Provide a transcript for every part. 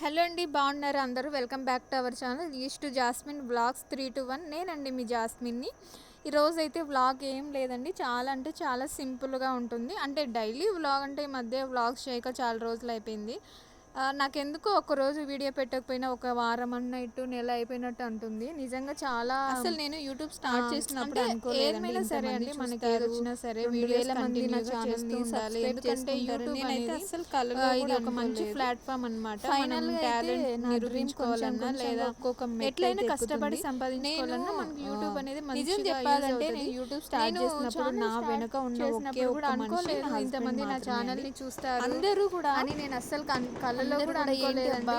Hello అండి బాగున్నారు అందరూ? Welcome back to our channel. East Jasmine vlogs three two one. నేనండి మీ జాస్మిన్ని. ఈరోజు అయితే వ్లాగ్ ఏం లేదండి. చాలా అంటే చాలా సింపుల్గా ఉంటుంది. అంటే డైలీ వ్లాగ్ అంటే ఈ మధ్య వ్లాగ్స్ చేయక చాలా రోజులు అయిపోయింది. నాకెందుకో ఒక రోజు వీడియో పెట్టకపోయినా ఒక వారం అన్నట్టు నెల అయిపోయినట్టు అంటుంది నిజంగా చాలా అసలు నేను యూట్యూబ్ స్టార్ట్ చేసినప్పుడు ఏమైనా సరే అండి మనకి ఏది వచ్చినా సరే వేల మంది నా సబ్స్క్రైబ్ ఎందుకంటే. యూట్యూబ్ అనేది అస్సలు కలలో ఆ, ఇది ఒక మంచి. ప్లాట్ఫామ్ అన్నమాట అయితే టాలెంట్ నిరూపించుకోవాలన్నా లేదా ఒక్కొక్క ఎట్లయినా కష్టపడి. సంపాదించుకోవాలన్నా నేను, మనకి యూట్యూబ్ అనేది నిజం చెప్పాలంటే నేను. యూట్యూబ్ స్టార్ట్ చేసినప్పుడు ఛానల్ నా వెనక ఉన్న ఒకే కూడా ఒక్క మనిషి ఇంతమంది నా ఛానల్ని. చూస్తారు అందరూ కూడా అని నేను అస్సలు కన్- అందరూ కూడా అబ్బా,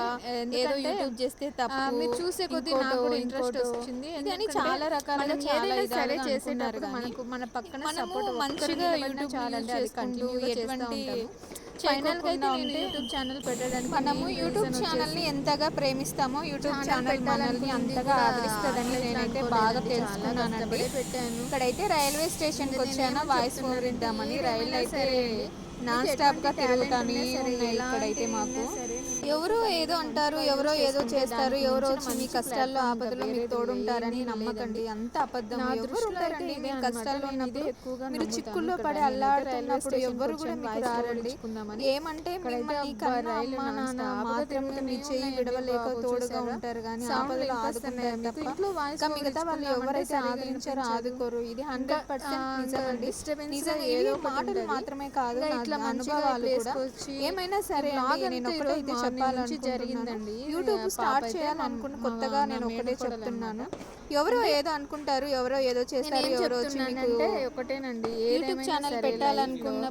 ఏదో యూట్యూబ్ చేస్తే తప్పు మీరు చూసే కొద్దీ నాకు కూడా ఇంట్రెస్ట్. వచ్చింది. ఎందుకంటే చాలా రకాలుగా మనం చాలా సరే చేసేటప్పుడు కానీ మనకు మన పక్కన మనము సపోర్ట్ మంచిగా యూట్యూబ్ యూజ్ అది ఎటువంటి ఫైనల్ అయితే నేను యూట్యూబ్ ఛానల్ పెట్టడానికి మనము యూట్యూబ్ ఛానల్ని ఎంతగా ప్రేమిస్తామో యూట్యూబ్ ఛానల్ ఛానల్ మనల్ని అంతగా ఆదరిస్తుందని నేనైతే. బాగా తెలుసుకున్నానండి. పెట్టాను. ఇక్కడైతే రైల్వే స్టేషన్కి వచ్చాను వాయిస్ ఓవర్ ఇద్దామని. రైలు అయితే నాన్ మీకు స్టాప్గా ఎటువంటి talent తిరుగుతానే ఉన్నాయి ఇక్కడైతే మాకు ఎవరో ఏదో అంటారు ఎవరో ఏదో చేస్తారు ఎవరో వచ్చి మీ కష్టాల్లో ఆపదలో మీకు తోడుంటారని నమ్మకండి అంత అబద్ధం ఎవరు ఉంటారండి మీరు ఇదే కష్టాల్లో ఉన్నప్పుడు ఎక్కువగా మీరు. చిక్కుల్లో పడి అల్లాడుతున్నప్పుడు ఎవరు కూడా మీకు రారండి ఏమంటే మిమ్మల్ని కన్నా అమ్మ నాన్న మాత్రమే మీ చెయ్యి ఉన్నాయండి విడవలేక తోడుగా? ఉంటారు కానీ ఆపదలో. తప్ప ఇంకా over మిగతా వాళ్ళు ఎవరైతే ఆదరించారో. ఆదుకోరు ఇది హండ్రెడ్ పర్సెంట్ నిజమండి నిజంగా ఏదో మాటలు. మాత్రమే కాదు అనుభవాలు కూడా ఏమైనా సరే నేను ఒకటే ఇది నుంచి జరిగిందండి. యూట్యూబ్ స్టార్ట్ చేయాలనుకున్న కొత్తగా నేను ఒకటే చెప్తున్నాను. ఎవరో ఏదో అనుకుంటారు ఎవరో ఏదో చేస్తారు ఎవరో చెప్తున్నానంటే ఒకటేనండి యూట్యూబ్ ఛానల్ పెట్టాలనుకున్న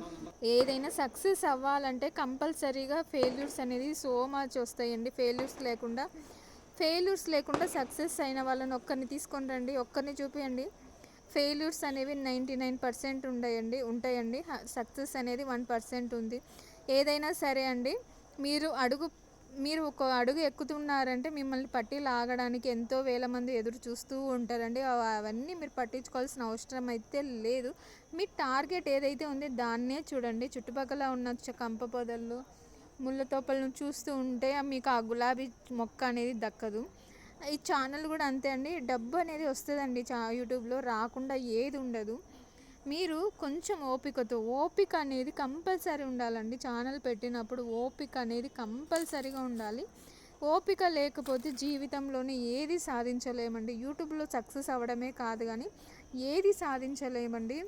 ఏదైనా సక్సెస్ అవ్వాలంటే కంపల్సరీగా ఫెయిల్యూర్స్ అనేది సో మచ్ వస్తాయండి. ఫెయిల్యూర్స్ లేకుండా ఫెయిల్యూర్స్ లేకుండా సక్సెస్ అయిన వాళ్ళని ఒక్కరిని తీసుకొని రండి ఒక్కరిని చూపియండి. ఫెయిల్యూర్స్ అనేవి నైంటీ నైన్ పర్సెంట్ ఉంటాయండి. ఉంటాయండి సక్సెస్ అనేది వన్ పర్సెంట్ ఉంది. ఏదైనా సరే అండి మీరు అడుగు మీరు ఒక అడుగు ఎక్కుతున్నారంటే మిమ్మల్ని పట్టి లాగడానికి ఎంతో వేల మంది ఎదురు చూస్తూ ఉంటారండి. అవన్నీ మీరు పట్టించుకోవాల్సిన అవసరం అయితే లేదు. మీ టార్గెట్ ఏదైతే ఉందో దాన్నే చూడండి. చుట్టుపక్కల ఉన్న కంప పొదలు ముళ్ళ తోపలను చూస్తూ ఉంటే మీకు ఆ గులాబీ మొక్క అనేది దక్కదు. ఈ ఛానల్ కూడా అంతే అండి. డబ్బు అనేది వస్తుందండి చా యూట్యూబ్లో రాకుండా ఏది ఉండదు. మీరు కొంచెం ఓపికతో ఓపిక అనేది కంపల్సరీ ఉండాలండి. ఛానల్ పెట్టినప్పుడు ఓపిక అనేది కంపల్సరీగా ఉండాలి. ఓపిక లేకపోతే జీవితంలోనే ఏది సాధించలేమండి. యూట్యూబ్లో సక్సెస్ అవ్వడమే కాదు కానీ ఏది సాధించలేమండి.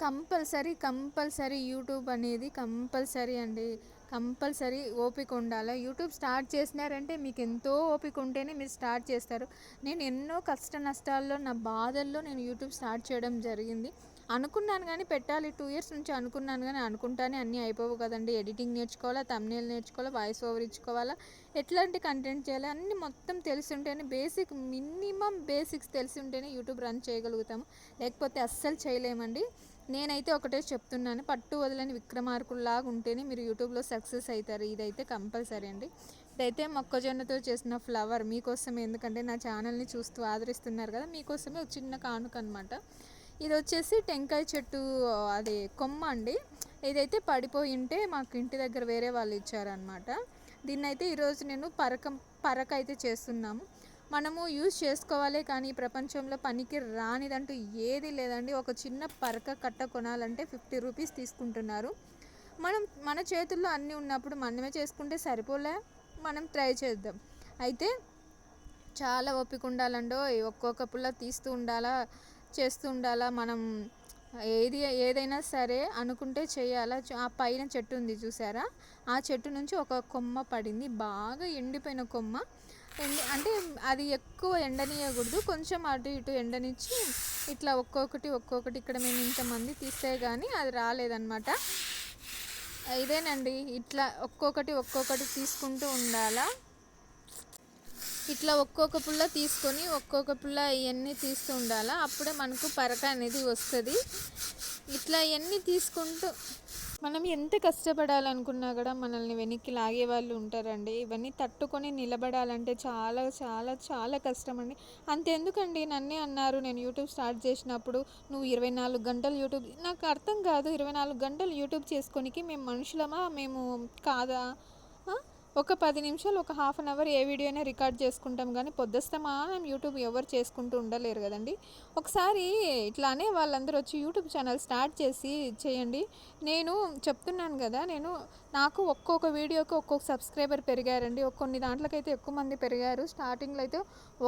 కంపల్సరీ కంపల్సరీ యూట్యూబ్ అనేది కంపల్సరీ అండి. కంపల్సరీ ఓపిక ఉండాలి? యూట్యూబ్ స్టార్ట్ చేసినారంటే మీకు ఎంతో ఓపిక ఉంటేనే మీరు స్టార్ట్ చేస్తారు. నేను ఎన్నో కష్ట నష్టాల్లో నా బాధల్లో నేను యూట్యూబ్ స్టార్ట్ చేయడం జరిగింది. అనుకున్నాను కానీ పెట్టాలి. టూ ఇయర్స్ నుంచి అనుకున్నాను కానీ అనుకుంటానే అన్నీ అయిపోవు కదండి. ఎడిటింగ్ నేర్చుకోవాలా? తమ్నేల్ నేర్చుకోవాలా? వాయిస్ ఓవర్ ఇచ్చుకోవాలా? ఎట్లాంటి కంటెంట్ చేయాలి? అన్నీ మొత్తం తెలిసి ఉంటేనే బేసిక్ మినిమం బేసిక్స్ తెలిసి ఉంటేనే యూట్యూబ్ రన్ చేయగలుగుతాము. లేకపోతే అస్సలు చేయలేమండి. నేనైతే ఒకటే చెప్తున్నాను పట్టు వదలని విక్రమార్కుల్లాగా ఉంటేనే మీరు యూట్యూబ్లో సక్సెస్ అవుతారు ఇదైతే కంపల్సరీ అండి. ఇదైతే మొక్కజొన్నతో చేసిన ఫ్లవర్ మీకోసమే ఎందుకంటే నా ఛానల్ని చూస్తూ ఆదరిస్తున్నారు కదా మీకోసమే ఒక చిన్న కానుక అనమాట ఇది వచ్చేసి టెంకాయ చెట్టు అది కొమ్మ అండి. ఇదైతే పడిపోయి ఉంటే మాకు ఇంటి దగ్గర వేరే వాళ్ళు ఇచ్చారనమాట దీన్నైతే ఈరోజు నేను పరకం పరక అయితే చేస్తున్నాము. మనము యూజ్ చేసుకోవాలి కానీ ప్రపంచంలో పనికి రానిదంటూ ఏది లేదండి. ఒక చిన్న పరక కట్ట కొనాలంటే ఫిఫ్టీ రూపీస్ తీసుకుంటున్నారు. మనం మన చేతుల్లో అన్నీ ఉన్నప్పుడు మనమే చేసుకుంటే సరిపోలే? మనం ట్రై చేద్దాం. అయితే చాలా ఓపిక ఉండాలండో ఒక్కొక్క పుల్ల తీస్తూ ఉండాలా చేస్తూ ఉండాలా మనం ఏది ఏదైనా సరే అనుకుంటే చేయాలా? ఆ పైన చెట్టు ఉంది చూసారా? ఆ చెట్టు నుంచి ఒక కొమ్మ పడింది. బాగా ఎండిపోయిన కొమ్మ. ఎండి అంటే అది ఎక్కువ ఎండనీయకూడదు. కొంచెం అటు ఇటు ఎండనిచ్చి ఇట్లా ఒక్కొక్కటి ఒక్కొక్కటి ఇక్కడ మేము ఇంతమంది తీస్తే కానీ అది రాలేదన్నమాట. ఇదేనండి. ఇట్లా ఒక్కొక్కటి ఒక్కొక్కటి తీసుకుంటూ ఉండాలా? ఇట్లా ఒక్కొక్క పుల్ల తీసుకొని ఒక్కొక్క పుల్ల ఇవన్నీ తీస్తూ ఉండాలా? అప్పుడే మనకు పరక అనేది వస్తుంది. ఇట్లా ఇవన్నీ తీసుకుంటూ మనం ఎంత కష్టపడాలనుకున్నా కూడా మనల్ని వెనక్కి లాగే వాళ్ళు ఉంటారండి. ఇవన్నీ తట్టుకొని నిలబడాలంటే చాలా చాలా చాలా కష్టం అండి అంతెందుకండి? నన్నే అన్నారు. నేను యూట్యూబ్ స్టార్ట్ చేసినప్పుడు నువ్వు ఇరవై నాలుగు గంటలు యూట్యూబ్ నాకు అర్థం కాదు. ఇరవై నాలుగు గంటలు యూట్యూబ్ చేసుకోనికి మేము మనుషులమా? మేము కాదా? ఒక పది నిమిషాలు ఒక హాఫ్ అన్ అవర్ ఏ వీడియో అయినా రికార్డ్ చేసుకుంటాం కానీ పొద్దుస్తమానం యూట్యూబ్ ఎవరు చేసుకుంటూ ఉండలేరు కదండి. ఒకసారి ఇట్లానే వాళ్ళందరూ వచ్చి యూట్యూబ్ ఛానల్ స్టార్ట్ చేసి చేయండి. నేను చెప్తున్నాను కదా నేను నాకు ఒక్కొక్క వీడియోకి ఒక్కొక్క సబ్స్క్రైబర్ పెరిగారండి. కొన్ని దాంట్లోకైతే ఎక్కువ మంది పెరిగారు. స్టార్టింగ్లో అయితే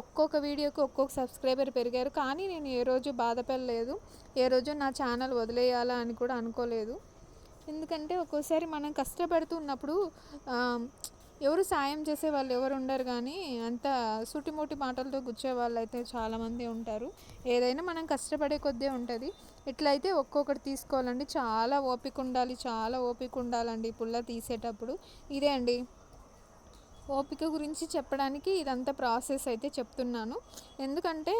ఒక్కొక్క వీడియోకి ఒక్కొక్క సబ్స్క్రైబర్ పెరిగారు. కానీ నేను ఏ రోజు బాధపడలేదు. ఏ రోజు నా ఛానల్ వదిలేయాలా అని కూడా అనుకోలేదు. ఎందుకంటే ఒక్కోసారి మనం కష్టపడుతున్నప్పుడు ఎవరు సాయం చేసే వాళ్ళు ఎవరు ఉండరు కానీ అంత సూటిమూటి మాటలతో గుచ్చే వాళ్ళు అయితే చాలామంది ఉంటారు. ఏదైనా మనం కష్టపడే కొద్దే ఉంటుంది. ఎట్లయితే ఒక్కొక్కటి తీసుకోవాలండి. చాలా ఓపిక ఉండాలి. చాలా ఓపిక ఉండాలండి పుల్ల తీసేటప్పుడు. ఇదే అండి. ఓపిక గురించి చెప్పడానికి ఇదంతా ప్రాసెస్ అయితే చెప్తున్నాను. ఎందుకంటే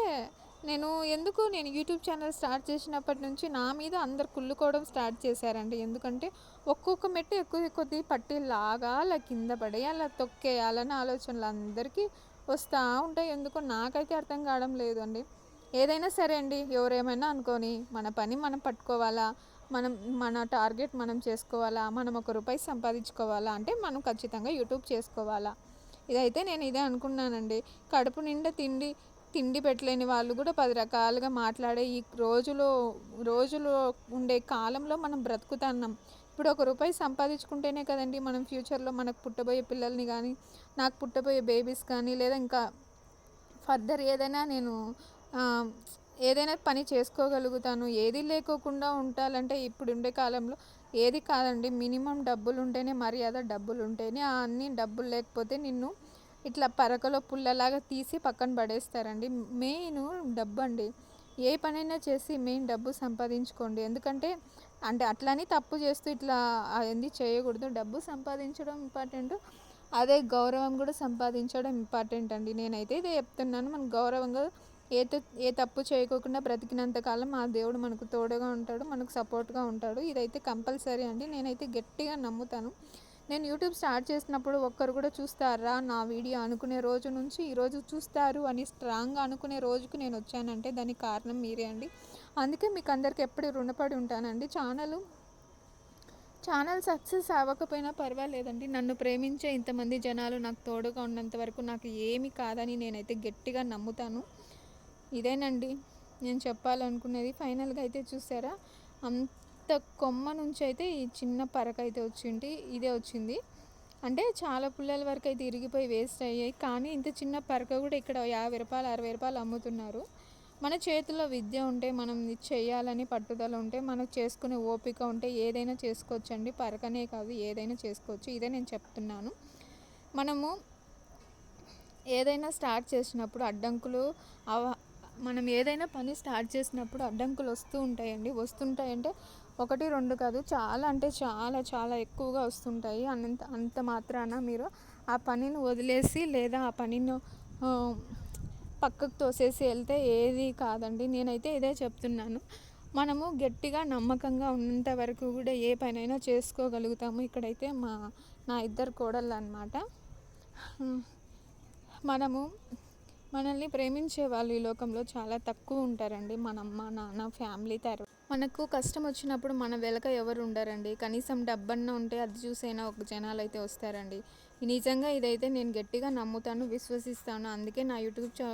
నేను ఎందుకు నేను యూట్యూబ్ ఛానల్ స్టార్ట్ చేసినప్పటి నుంచి నా మీద అందరు కుళ్ళుకోవడం స్టార్ట్ చేశారండి. ఎందుకంటే ఒక్కొక్క మెట్టు ఎక్కువ కొద్ది పట్టి లాగా అలా కింద పడేయాల తొక్కేయాలని ఆలోచనలు అందరికీ వస్తూ ఉంటాయి. ఎందుకో నాకైతే అర్థం కావడం లేదండి. ఏదైనా సరే అండి ఎవరేమైనా అనుకొని మన పని మనం పట్టుకోవాలా? మనం మన టార్గెట్ మనం చేసుకోవాలా? మనం ఒక రూపాయి సంపాదించుకోవాలా? అంటే మనం ఖచ్చితంగా యూట్యూబ్ చేసుకోవాలా? ఇదైతే నేను ఇదే అనుకున్నానండి. కడుపు నిండా తిండి తిండి పెట్టలేని వాళ్ళు కూడా పది రకాలుగా మాట్లాడే ఈ రోజులో రోజులో ఉండే కాలంలో మనం బ్రతుకుతున్నాం. ఇప్పుడు ఒక రూపాయి సంపాదించుకుంటేనే కదండి మనం ఫ్యూచర్లో మనకు పుట్టబోయే పిల్లల్ని కానీ నాకు పుట్టబోయే బేబీస్ కానీ లేదా ఇంకా ఫర్దర్ ఏదైనా నేను ఏదైనా పని చేసుకోగలుగుతాను. ఏది లేకోకుండా ఉండాలంటే ఇప్పుడు ఉండే కాలంలో ఏది కాదండి మినిమం డబ్బులు ఉంటేనే మర్యాద డబ్బులు ఉంటేనే అన్నీ అన్ని డబ్బులు లేకపోతే నిన్ను ఇట్లా పరకలో పుల్లలాగా తీసి పక్కన పడేస్తారండి. మెయిన్ డబ్బు అండి ఏ పనైనా చేసి మెయిన్ డబ్బు సంపాదించుకోండి. ఎందుకంటే అంటే అట్లని తప్పు చేస్తూ ఇట్లా అది చేయకూడదు. డబ్బు సంపాదించడం ఇంపార్టెంట్. అదే గౌరవం కూడా సంపాదించడం ఇంపార్టెంట్ అండి. నేనైతే ఇదే చెప్తున్నాను. మనం గౌరవంగా ఏ త- ఏ తప్పు చేయకోకుండా బ్రతికినంత కాలం ఆ దేవుడు మనకు తోడుగా ఉంటాడు మనకు సపోర్ట్గా ఉంటాడు. ఇదైతే కంపల్సరీ అండి. నేనైతే గట్టిగా నమ్ముతాను. నేను యూట్యూబ్ స్టార్ట్ చేసినప్పుడు ఒక్కరు కూడా చూస్తారా నా వీడియో అనుకునే రోజు నుంచి ఈరోజు చూస్తారు అని స్ట్రాంగ్గా అనుకునే రోజుకు నేను వచ్చానంటే దానికి కారణం మీరే అండి. అందుకే మీకు అందరికి ఎప్పుడు రుణపడి ఉంటానండి. ఛానల్ ఛానల్ సక్సెస్ అవ్వకపోయినా పర్వాలేదండి. నన్ను ప్రేమించే ఇంతమంది జనాలు నాకు తోడుగా ఉన్నంత వరకు నాకు ఏమి కాదని నేనైతే గట్టిగా నమ్ముతాను. ఇదేనండి. నేను చెప్పాలనుకునేది ఫైనల్గా అయితే చూసారా? అంత కొమ్మ నుంచి అయితే ఈ చిన్న పరక అయితే వచ్చింది ఇదే వచ్చింది. అంటే చాలా పుల్లల వరకు అయితే ఇరిగిపోయి వేస్ట్ అయ్యాయి. కానీ ఇంత చిన్న పరక కూడా ఇక్కడ యాభై రూపాయలు అరవై రూపాయలు అమ్ముతున్నారు. మన చేతిలో విద్య ఉంటే మనం ఇది చేయాలని పట్టుదల ఉంటే మనకు చేసుకునే ఓపిక ఉంటే ఏదైనా చేసుకోవచ్చండి. పరకనే కాదు ఏదైనా చేసుకోవచ్చు. ఇదే నేను చెప్తున్నాను. మనము ఏదైనా స్టార్ట్ చేసినప్పుడు అడ్డంకులు అవ మనం ఏదైనా పని స్టార్ట్ చేసినప్పుడు అడ్డంకులు వస్తూ ఉంటాయండి. వస్తుంటాయంటే ఒకటి రెండు కాదు. చాలా అంటే చాలా చాలా ఎక్కువగా వస్తుంటాయి. అంత అంత మాత్రాన మీరు ఆ పనిని వదిలేసి లేదా ఆ పనిని పక్కకు తోసేసి వెళ్తే ఏది కాదండి. నేనైతే ఇదే చెప్తున్నాను. మనము గట్టిగా నమ్మకంగా ఉన్నంత వరకు కూడా ఏ పనైనా చేసుకోగలుగుతాము. ఇక్కడైతే మా నా ఇద్దరు కోడళ్ళు అనమాట మనము మనల్ని ప్రేమించే వాళ్ళు ఈ లోకంలో చాలా తక్కువ ఉంటారండి. మన అమ్మ నాన్న ఫ్యామిలీ తర్వాత మనకు కష్టం వచ్చినప్పుడు మన వెనక ఎవరు ఉండరండి. కనీసం డబ్బన్న ఉంటే అది చూసైనా ఒక జనాలు అయితే వస్తారండి. నిజంగా ఇదైతే నేను గట్టిగా నమ్ముతాను విశ్వసిస్తాను. అందుకే నా యూట్యూబ్ ఛా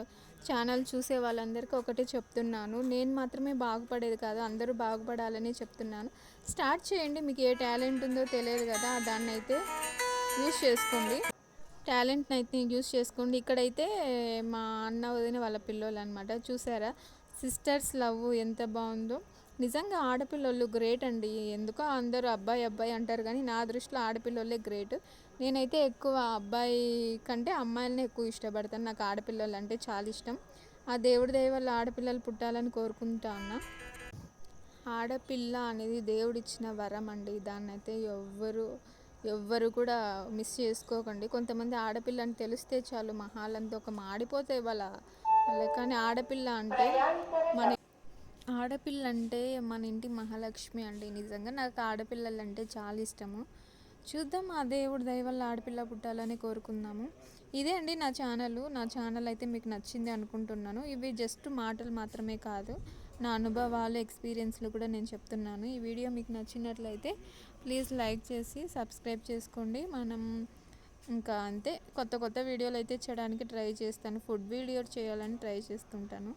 ఛానల్ చూసే వాళ్ళందరికీ ఒకటే చెప్తున్నాను. నేను మాత్రమే బాగుపడేది కాదు అందరూ బాగుపడాలని చెప్తున్నాను. స్టార్ట్ చేయండి. మీకు ఏ టాలెంట్ ఉందో తెలియదు కదా దాన్ని అయితే యూస్ చేసుకోండి. టాలెంట్ని అయితే యూస్ చేసుకోండి. ఇక్కడైతే మా అన్న వదిన వాళ్ళ పిల్లలు అనమాట చూసారా? సిస్టర్స్ లవ్ ఎంత బాగుందో. నిజంగా ఆడపిల్లలు గ్రేట్ అండి. ఎందుకో అందరూ అబ్బాయి అబ్బాయి అంటారు కానీ నా దృష్టిలో ఆడపిల్లలే గ్రేట్ నేనైతే ఎక్కువ అబ్బాయి కంటే అమ్మాయిలనే ఎక్కువ ఇష్టపడతాను. నాకు ఆడపిల్లలు అంటే చాలా ఇష్టం. ఆ దేవుడి దయ వల్ల ఆడపిల్లలు పుట్టాలని కోరుకుంటా ఉన్నా ఆడపిల్ల అనేది దేవుడిచ్చిన వరం అండి. దాన్ని అయితే ఎవ్వరు ఎవ్వరు కూడా మిస్ చేసుకోకండి. కొంతమంది ఆడపిల్ల అని తెలిస్తే చాలు మహాలంతా ఒక మాడిపోతే వాళ్ళ కానీ ఆడపిల్ల అంటే మన ఆడపిల్ల అంటే మన ఇంటి మహాలక్ష్మి అండి నిజంగా. నాకు ఆడపిల్లలు అంటే చాలా ఇష్టము. చూద్దాం ఆ దేవుడి దయ వల్ల ఆడపిల్ల పుట్టాలని కోరుకుందాము. ఇదే అండి నా ఛానల్. నా ఛానల్ అయితే మీకు నచ్చింది అనుకుంటున్నాను. ఇవి జస్ట్ మాటలు మాత్రమే కాదు. నా అనుభవాలు ఎక్స్పీరియన్స్లు కూడా నేను చెప్తున్నాను. ఈ వీడియో మీకు నచ్చినట్లయితే ప్లీజ్ లైక్ చేసి సబ్స్క్రైబ్ చేసుకోండి. మనం ఇంకా అంతే. కొత్త కొత్త వీడియోలు అయితే చేయడానికి ట్రై చేస్తాను. ఫుడ్ వీడియో చేయాలని ట్రై చేస్తుంటాను.